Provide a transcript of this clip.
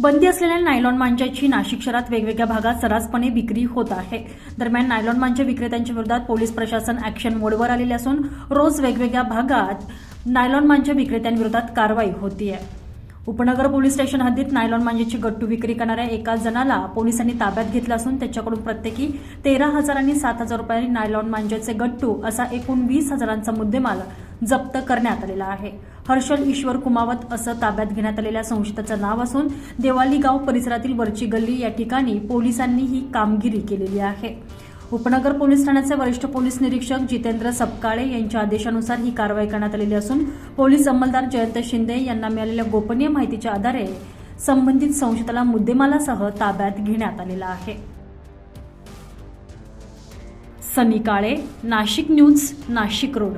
बंदी असलेल्या नायलॉन मांजाची नाशिक शहरात वेगवेगळ्या भागात सर्रासपणे विक्री होत आहे. दरम्यान नायलॉन मांजे विक्रेत्यांच्या विरोधात पोलीस प्रशासन अॅक्शन मोडवर आलेले असून रोज वेगवेगळ्या भागात नायलॉन मांजे विक्रेत्यांविरोधात कारवाई होतीये. उपनगर पोलीस स्टेशन हद्दीत नायलॉन मांजेची गट्टू विक्री करणाऱ्या एका जणाला पोलिसांनी ताब्यात घेतलं असून त्याच्याकडून प्रत्येकी तेरा हजार आणि सात हजार रुपयांनी नायलॉन मांजेचे गट्टू असा एकूण वीस हजारांचा मुद्देमाल जप्त करण्यात आलेला आहे. हर्षल ईश्वर कुमावत असं ताब्यात घेण्यात आलेल्या संशयिताचं नाव असून देवाली गाव परिसरातील वरची गल्ली या ठिकाणी पोलिसांनी ही कामगिरी केलेली आहे. उपनगर पोलीस ठाण्याचे वरिष्ठ पोलीस निरीक्षक जितेंद्र सपकाळे यांच्या आदेशानुसार ही कारवाई करण्यात आलेली असून पोलीस अंमलदार जयंत शिंदे यांना मिळालेल्या गोपनीय माहितीच्या आधारे संबंधित संशयिताला मुद्देमालासह ताब्यात घेण्यात आलेला आहे. Sunny Kale Nashik news Nashik road.